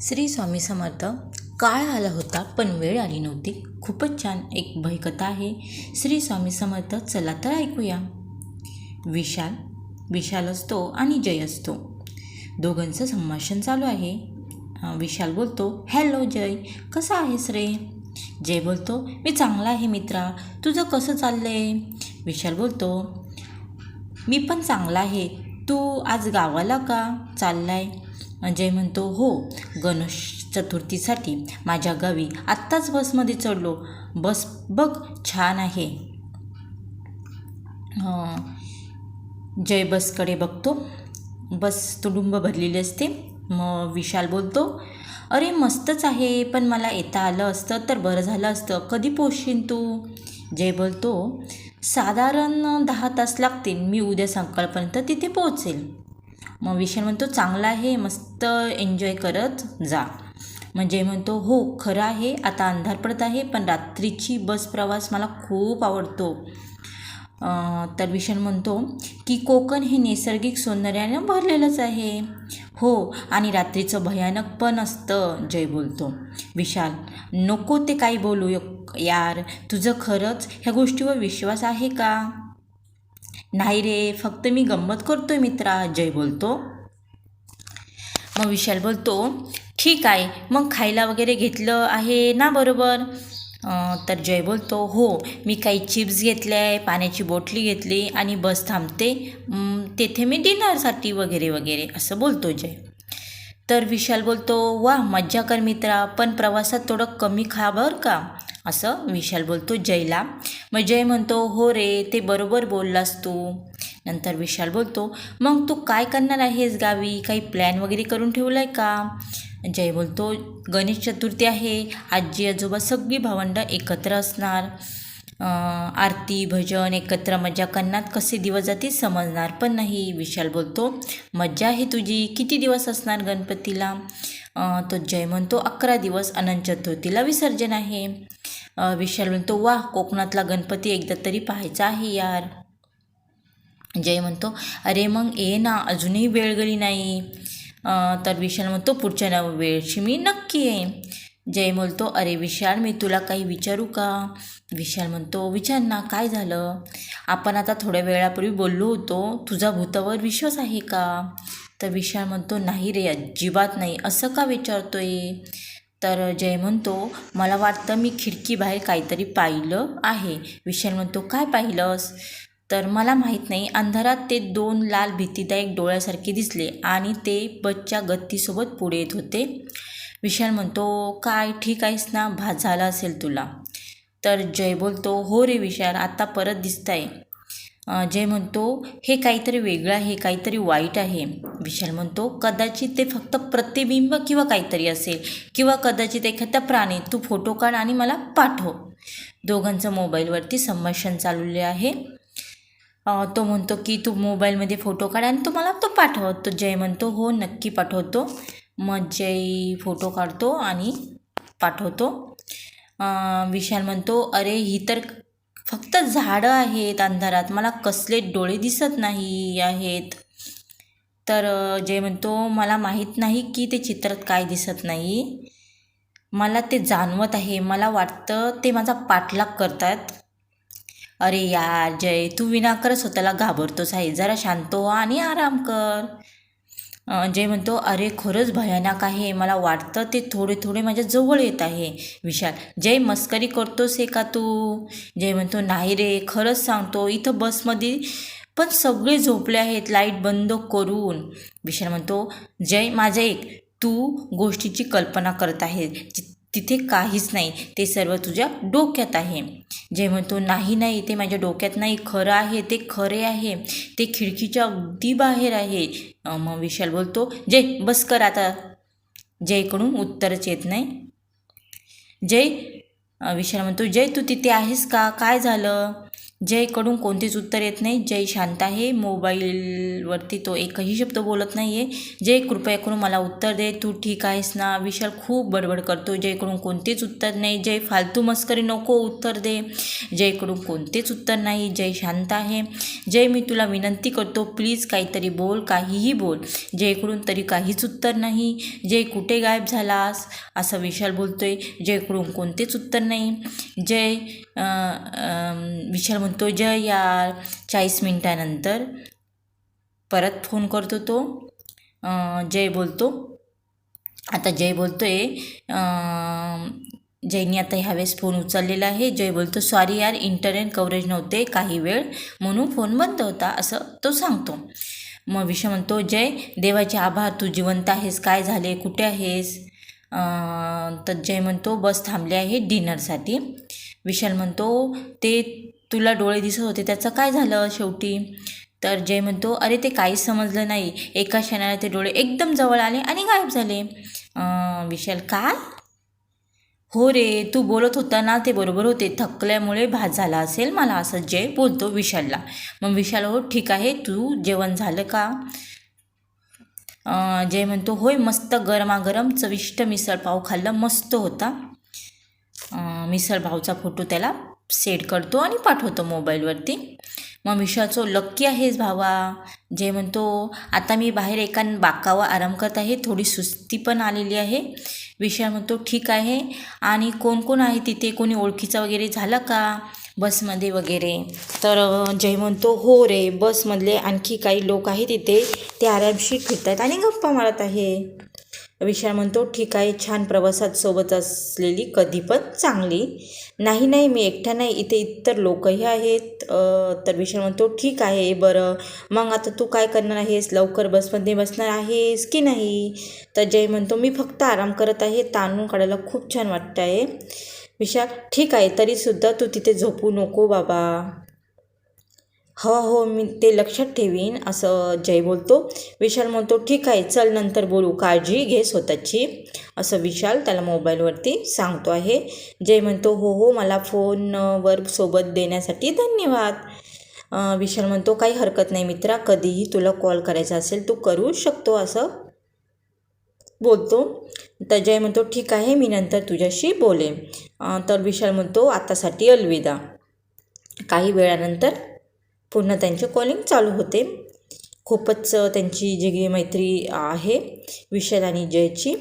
श्री स्वामी समर्थ. काळ आला होता पण वेळ आली नव्हती. खूपच छान एक भयकथा आहे. श्री स्वामी समर्थ चला तर ऐकूया. विशाल विशाल असतो आणि जय असतो. दोघांचं संभाषण चालू आहे. विशाल बोलतो हॅलो जय कसा आहेस रे? जय बोलतो मी चांगला आहे मित्रा तुझं कसं चाललं आहे विशाल बोलतो मी पण चांगला आहे. तू आज गावाला का चाललाय? जय म्हणतो हो गणेश चतुर्थीसाठी माझ्या गावी आत्ताच बसमध्ये चढलो. बस बघ छान आहे. जय बसकडे बघतो. बस तुडुंब भरलेली असते. मग विशाल बोलतो अरे मस्तच आहे पण मला येता आलं असतं तर बरं झालं असतं. कधी पोचशील तू? जय बोलतो साधारण दहा तास लागतील. मी उद्या सकाळपर्यंत तिथे पोहोचेल. मग विशाल म्हणतो चांगला आहे मस्त एन्जॉय करत जा. मग म्हणतो हो खरं आहे आता अंधार पडत आहे पण रात्रीची बस प्रवास मला खूप आवडतो. तर विशाल म्हणतो की कोकण हे नैसर्गिक सौंदर्यानं भरलेलंच आहे. हो आणि रात्रीचं भयानक पण असतं जय बोलतो. विशाल नको ते काही बोलू य- यार तुझं खरंच ह्या गोष्टीवर विश्वास आहे का? नाही रे फक्त मी गंमत करतो आहे मित्रा. जय बोलतो. मग विशाल बोलतो ठीक आहे मग खायला वगैरे घेतलं आहे ना बरोबर? तर जय बोलतो हो मी काही चिप्स घेतले आहे पाण्याची बोटली घेतली आणि बस थांबते. तेथे मी डिनरसाठी वगैरे वगैरे असं बोलतो जय. तर विशाल बोलतो वा मज्जा कर मित्रा पण प्रवासात थोडं कमी खा बरं का? असं विशाल बोलतो जयला. मग जय म्हणतो हो रे ते बरोबर बोललास तू. नंतर विशाल बोलतो मग तू काय करणार आहेस गावी? काही प्लॅन वगैरे करून ठेवला आहे का? जय बोलतो गणेश चतुर्थी आहे. आजी आजोबा सगळी भावंडं एकत्र असणार. आरती भजन एकत्र मजा करण्यात कसे दिवस जातील समजणार पण नाही. विशाल बोलतो मज्जा आहे तुझी. किती दिवस असणार गणपतीला? तो जय म्हणतो अकरा दिवस. अनंत चतुर्थीला विसर्जन आहे. विशाल म्हणतो वा कोकणातला गणपती एकदा तरी पाहायचा आहे यार. जय म्हणतो अरे मग ये ना अजूनही वेळ गेली नाही. तर विशाल म्हणतो पुढच्या नव वेळची मी नक्की येईन. जय बोलतो अरे विशाल मी तुला काही विचारू का? विशाल म्हणतो विचार ना काय झालं? आपण आता थोड्या वेळापूर्वी बोललो होतो तुझा भूतावर विश्वास आहे का? तर विशाल म्हणतो नाही रे अजिबात नाही असं का विचारतोय? तर जय म्हणतो मला वाटतं मी खिडकीबाहेर काहीतरी पाहिलं आहे. विशाल म्हणतो काय पाहिलंस? तर मला माहीत नाही अंधारात ते दोन लाल भीतीदायक डोळ्यासारखे दिसले आणि ते बसच्या गत्तीसोबत पुढे येत होते. विशाल म्हणतो काय ठीक आहेस ना भात झाला असेल तुला. तर जय बोलतो हो रे विशाल आता परत दिसत आहे जय म्हणतो हे काहीतरी वेगळं आहे काहीतरी वाईट आहे. विशाल म्हणतो कदाचित ते फक्त प्रतिबिंब किंवा काहीतरी असेल किंवा कदाचित एखादा प्राणी तू फोटो काढ आणि मला पाठव. दोघांचं मोबाईलवरती संभाषण चालवले आहे. तो म्हणतो की तू मोबाईलमध्ये फोटो काढ आणि तो मला तो पाठव. तो जय म्हणतो हो नक्की पाठवतो. मग जय फोटो काढतो आणि पाठवतो. विशाल म्हणतो अरे ही तर फक्त झाडं आहेत अंधारात. मला कसले डोळे दिसत नाही आहेत. तर जे म्हणतो मला माहीत नाही की ते चित्रात काय दिसत नाही. मला ते जाणवत आहे. मला वाटतं ते माझा पाठलाग करतात. अरे यार जय तू विनाकारण स्वतःला घाबरतोस आहे. जरा शांत हो आणि आराम कर. जे म्हणतो अरे खरंच भयानक आहे. मला वाटतं ते थोडे थोडे माझ्या जवळ येत आहे. विशाल जय मस्करी करतोस आहे का तू? जय म्हणतो नाही रे खरंच सांगतो. इथं बसमध्ये पण सगळे झोपले आहेत. लाइट बंद करून. विशाल म्हणतो जय माझं एक तू गोष्टीची कल्पना करत आहे. तिथे काहीच नाही. ते सर्व तुझ्या डोक्यात आहे. जे म्हणतो नाही नाही ते माझ्या डोक्यात नाही. खरं आहे ते खरे आहे. ते खिडकीच्या अगदी बाहेर आहे. मग विशाल बोलतो जय बस कर आता. जयकडून उत्तरच येत नाही. जय विशाल म्हणतो जय तू तिथे आहेस का? काय झालं? जयकडून कोणतेच उत्तर येत नाही. जय शांत आहे. मोबाईलवरती तो एकही शब्द बोलत नाही आहे जय कृपया करून मला उत्तर दे. तू ठीक आहेस ना? विशाल खूप बडबड करतो जयकडून कोणतेच उत्तर नाही. जय फालतू मस्करी नको उत्तर दे. जयकडून कोणतेच उत्तर नाही. जय शांत आहे. जय मी तुला विनंती करतो. प्लीज काहीतरी बोल काहीही बोल. जयकडून तरी काहीच उत्तर नाही. जय कुठे गायब झालास? असं विशाल बोलतोय. जयकडून कोणतेच उत्तर नाही. जय विशाल म्हणतो जय यार. चाळीस मिनटानंतर परत फोन करतो तो. जय बोलतो. आता जय बोलतो आहे जयनी आता ह्यावेळेस फोन उचललेला आहे. जय बोलतो सॉरी यार इंटरनेट कव्हरेज नव्हते काही वेळ म्हणून फोन बंद होता असं तो सांगतो. मग विषय म्हणतो जय देवाचे आभार तू जिवंत आहेस काय झाले कुठे आहेस? तर जय म्हणतो बस थांबले आहे डिनरसाठी. विशाल म्हणतो ते तुला डोळे दिसत होते त्याचं काय झालं शेवटी? तर जय म्हणतो अरे ते काहीच समजलं नाही. एका क्षणाला ते डोळे एकदम जवळ आले आणि गायब झाले. विशाल काय? हो रे तू बोलत होता ना ते बरोबर होते. थकल्यामुळे भात झाला असेल मला असं जय बोलतो विशालला. मग विशाल हो ठीक आहे. तू जेवण झालं का? जय म्हणतो होय मस्त गरमागरम चविष्ट मिसळ पाव खाल्लं मस्त होता. अं, मिसळ भाऊचा फोटो त्याला सेट करतो आणि पाठवतो मोबाईलवरती. मग विशालचो लक्की आहेस भावा. जे म्हणतो आता मी बाहेर एका बाकावर आराम करत आहे थोडी सुस्ती पण आलेली आहे. विशाल म्हणतो ठीक आहे. आणि कोण कोण आहे तिथे? कोणी ओळखीचं वगैरे झालं का? बसमध्ये वगैरे. तर जय म्हणतो हो रे बसमधले आणखी काही लोक आहेत तिथे. ते आरामशीर फिरत आहेत आणि गप्पा मारत आहे. विशाल म्हणतो ठीक आहे छान प्रवासात सोबत असलेली कधी पण चांगली. नाही नाही मी एकट्या नाही इथे इतर लोकही आहेत. तर विशाल म्हणतो ठीक आहे बरं. मग आता तू काय करणार आहेस? लवकर बसमध्ये बसणार आहेस की नाही? तर जय म्हणतो मी फक्त आराम करत आहे ताणून काढायला खूप छान वाटतं आहे विशाल ठीक आहे तरीसुद्धा तू तिथे झोपू नको बाबा. हो हो मी ते लक्षात ठेवीन असं जय बोलतो. विशाल म्हणतो ठीक आहे चल नंतर बोलू. काळजी घे स्वतःची. असं विशाल त्याला मोबाईलवरती सांगतो आहे. जय म्हणतो हो हो मला फोनवर सोबत देण्यासाठी धन्यवाद. विशाल म्हणतो काही हरकत नाही मित्रा कधीही तुला कॉल करायचा असेल तू करू शकतो असं. बोलतो. तर जय म्हणतो ठीक आहे मी नंतर तुझ्याशी बोलेन. तर विशाल म्हणतो आतासाठी अलविदा. काही वेळानंतर पुन्हा त्यांचे कॉलिंग चालू होते. खूपच त्यांची जी मैत्री आहे विशाल आणि जयची.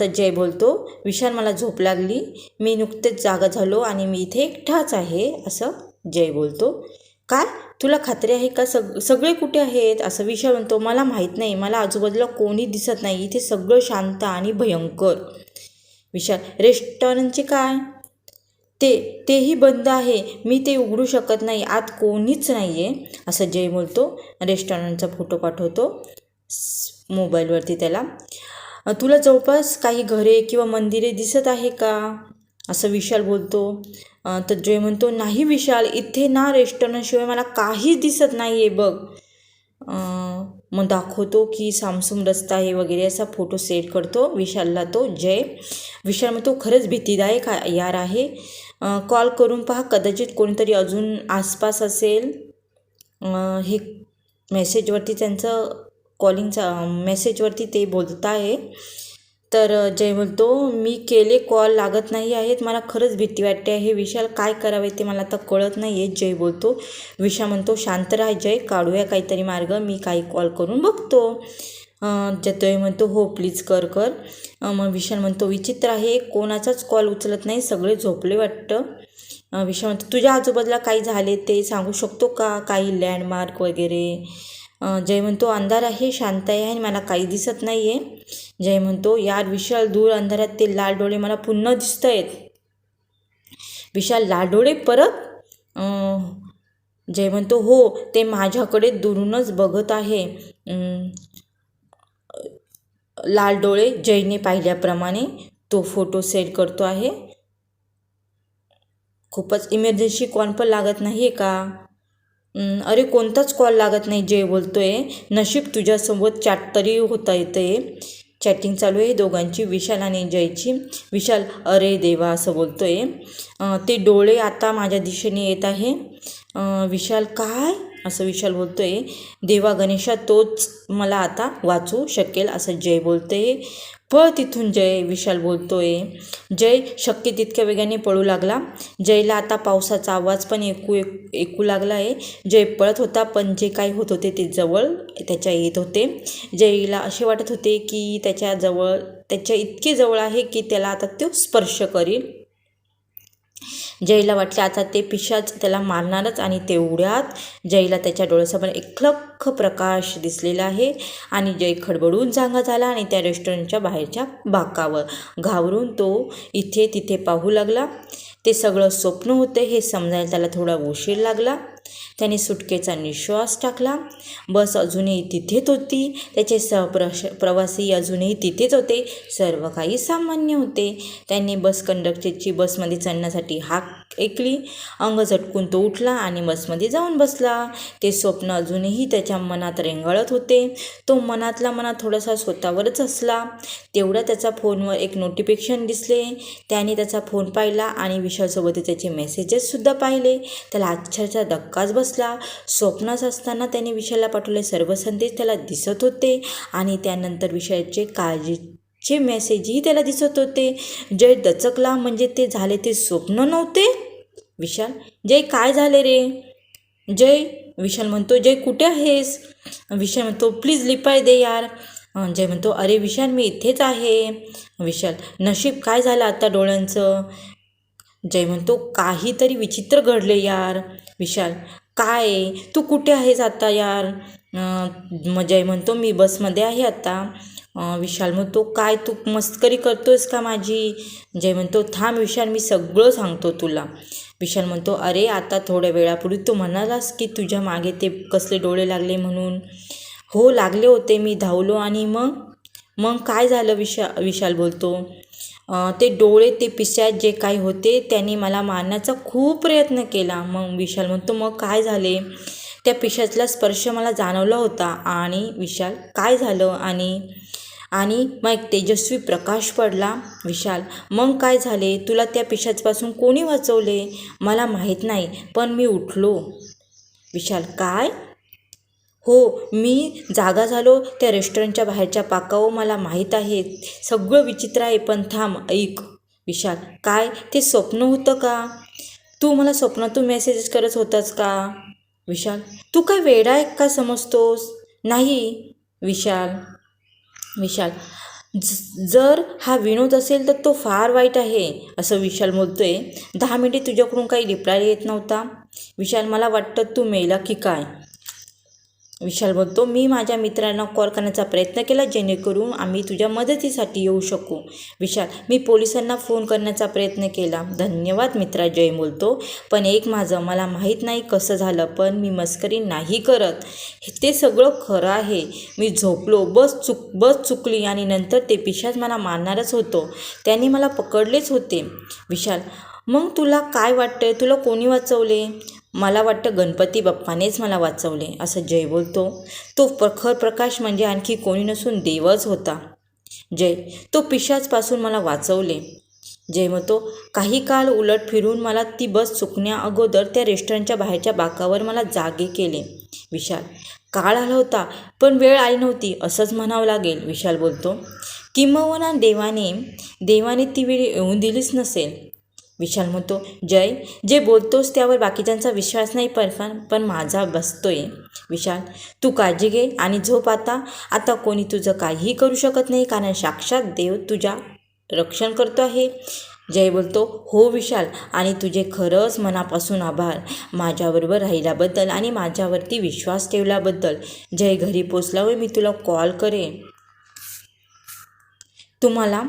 तर जय बोलतो विशाल मला झोप लागली. मी नुकतेच जागा झालो आणि मी इथे एकटाच आहे असं जय बोलतो. काय? तुला खात्री आहे का? सग सगळे कुठे आहेत? असं विशाल म्हणतो. मला माहीत नाही. मला आजूबाजूला कोणी दिसत नाही. इथे सगळं शांत आणि भयंकर. विशाल रेस्टॉरंटचे काय? ते तेही बंद आहे मी ते उघडू शकत नाही आत कोणीच नाही आहे असं जय बोलतो. रेस्टॉरंटचा फोटो पाठवतो. मोबाईलवरती त्याला. तुला जवळपास काही घरे किंवा मंदिरे दिसत आहे का? असं विशाल बोलतो. तर जय म्हणतो नाही विशाल इथे ना रेस्टॉरंटशिवाय मला काहीच दिसत नाही आहे बघ मग दाखवतो की सामसूम रस्ता आहे वगैरे असा फोटो सेट करतो विशालला तो जय. विशाल म्हणतो खरंच भीतीदायक यार आहे. कॉल करून पहा कदाचित कोणीतरी अजून आसपास असेल. हे मेसेजवरती त्यांचं कॉलिंगचा मेसेजवरती ते बोलत आहे. तर जय बोलतो मी केले कॉल लागत नाही आहेत. मला खरंच भीती वाटते आहे. विशाल काय करावे ते मला आता कळत नाही आहे जय बोलतो. विशा म्हणतो शांत राहा जय. काढूया काहीतरी मार्ग. मी काही कॉल करून बघतो. अ, म्हणतो हो प्लीज कर कर. मग विशाल म्हणतो विचित्र आहे कोणाचाच कॉल उचलत नाही सगळे झोपले वाटतं. विशाल म्हणतो तुझ्या आजूबाजूला काही झाले ते सांगू शकतो का? काही लँडमार्क वगैरे? जय म्हणतो अंधार आहे शांत आहे आणि मला काही दिसत नाही आहे जय म्हणतो यार विशाल दूर अंधारात ते लाल डोळे मला पुन्हा दिसत आहेत विशाल लाल डोळे? परत? जय म्हणतो हो ते माझ्याकडे दुरूनच बघत आहे. लाल डोळे जयने पाहिल्याप्रमाणे तो फोटो सेट करतो आहे. खूपच इमर्जन्सी कॉल पण लागत नाही आहे का? अरे कोणताच कॉल लागत नाही जय आहे नशीब तुझ्यासोबत चॅट तरी होता येते चॅटिंग चालू आहे. दोघांची विशाल आणि जयची. विशाल अरे देवा असं बोलतो आहे ते डोळे आता माझ्या दिशेने येत आहे. विशाल काय? असं विशाल बोलतो आहे देवा गणेशा तोच मला आता वाचू शकेल असं जय बोलतो आहे पळ तिथून जय विशाल बोलतोय. जय शक्य तितक्या वेगाने पळू लागला. जयला आता पावसाचा आवाज पण ऐकू ऐकू लागला आहे जय पळत होता पण जे काही होत होते ते जवळ त्याच्या येत होते. जयला असे वाटत होते की त्याच्याजवळ त्याच्या इतके जवळ आहे की त्याला आता तो स्पर्श करील. जयला वाटले आता ते पिशाच त्याला मारणारच आणि तेवढ्यात जयला त्याच्या डोळ्यासमोर एक लख प्रकाश दिसलेला आहे आणि जय खडबडून जागा झाला आणि त्या रेस्टॉरंटच्या बाहेरच्या बाकावर घाबरून तो इथे तिथे पाहू लागला. ते सगळं स्वप्न होतं हे समजायला त्याला थोडा उशीर लागला. त्याने सुटकेचा निश्वास टाकला. बस अजूनही तिथेच होती. त्याचे सहप्रश प्रवासी अजूनही तिथेच होते. सर्व काही सामान्य होते. त्यांनी बस कंडक्टरची बसमध्ये चढण्यासाठी हाक ऐकली. अंग झटकून तो उठला आणि बसमध्ये जाऊन बसला. ते स्वप्न अजूनही त्याच्या मनात रेंगाळत होते. तो मनातला मनात थोडासा स्वतःवरच असला. तेवढा त्याचा फोनवर एक नोटिफिकेशन दिसले. त्याने त्याचा फोन पाहिला आणि विशालसोबत त्याचे मेसेजेससुद्धा पाहिले. त्याला आश्चर्याचा धक्काच बसला. स्वप्नास असताना त्याने विषयाला पाठवले सर्व संदेश त्याला दिसत होते आणि त्यानंतर विषयाचे काळजीचे मेसेजही त्याला दिसत होते. जय दचकला म्हणजे ते झाले ते स्वप्न नव्हते? विशाल जय काय झाले रे? जय विशाल म्हणतो जय कुठे आहेस? विशाल म्हणतो प्लीज लिपाय दे यार. जय म्हणतो अरे विशाल मी इथेच आहे. विशाल नशीब काय झालं आता डोळ्यांचं? जय म्हणतो काहीतरी विचित्र घडले यार. विशाल काय आहे? तू कुठे आहेस आता यार? अं, जय म्हणतो मी बसमध्ये आहे आता. विशाल म्हणतो काय तू मस्करी करतोस का माझी? जय म्हणतो थांब विशाल मी सगळं सांगतो तुला. विशाल म्हणतो अरे आता थोड्या वेळापूर्वी तू म्हणालास की तुझ्या मागे ते कसले डोळे लागले म्हणून? हो लागले होते मी धावलो आणि मग? मग काय झालं? विशा विशाल बोलतो. ते डोळे ते पिशाच जे काही होते त्यांनी मला मारण्याचा खूप प्रयत्न केला. मग विशाल म्हणतो मग काय झाले? त्या पिशाचला स्पर्श मला जाणवला होता आणि विशाल काय झालं? आणि आणि मग एक तेजस्वी प्रकाश पडला. विशाल मग काय झाले? तुला त्या पिशाचपासून कोणी वाचवले? मला माहीत नाही पण मी उठलो. विशाल काय? हो मी जागा झालो त्या रेस्टॉरंटच्या बाहेरच्या पाकावर मला माहीत आहे. सगळं विचित्र आहे पण थांब ऐक. विशाल काय? ते स्वप्न होतं का? तू मला स्वप्नातून मेसेजेस करत होतास का? विशाल तू काय वेडा आहे का समजतोस? नाही. विशाल विशाल ज- जर हा विनोद असेल तर तो फार वाईट आहे असं विशाल बोलतोय. दहा मिनिटे तुझ्याकडून काही रिप्लाय येत नव्हता. विशाल मला वाटतं तू मेला की काय? विशाल बोलतो मी माझ्या मित्रांना कॉल करण्याचा प्रयत्न केला जेणेकरून आम्ही तुझ्या मदतीसाठी येऊ शकू. विशाल मी पोलिसांना फोन करण्याचा प्रयत्न केला. धन्यवाद मित्रा जय बोलतो. पण एक माझं मला माहीत नाही कसं झालं पण मी मस्करी नाही करत. हे ते सगळं खरं आहे. मी झोपलो बस चुक बस चुकली आणि नंतर ते पिशाच मला मारणारच होतो. त्यांनी मला पकडलेच होते. विशाल मग तुला काय वाटतंय? तुला कोणी वाचवले? मला वाटतं गणपती बाप्पानेच मला वाचवले असं जय बोलतो. तो प्रखर प्रकाश म्हणजे आणखी कोणी नसून देवच होता. जय तो पिशाचपासून मला वाचवले. जय म्हणतो काही काळ उलट फिरून मला ती बस चुकण्या अगोदर त्या रेस्टॉरंटच्या बाहेरच्या बाकावर मला जागे केले. विशाल काळ आला होता पण वेळ आली नव्हती असंच म्हणावं लागेल विशाल बोलतो. किंबहुना देवाने देवाने ती वेळ येऊन दिलीच नसेल. विशाल म्हणतो जय जे बोलतोस त्यावर बाकीच्यांचा विश्वास नाही पण पण माझा बसतोय. विशाल तू काळजी घे आणि झोप आता. आता कोणी तुझं काहीही करू शकत नाही कारण साक्षात देव तुझ्या रक्षण करतो आहे. जय बोलतो हो विशाल आणि तुझे खरंच मनापासून आभार. माझ्याबरोबर राहिल्याबद्दल आणि माझ्यावरती विश्वास ठेवल्याबद्दल. जय घरी पोचल्यावर मी तुला कॉल करेन. तुम्हाला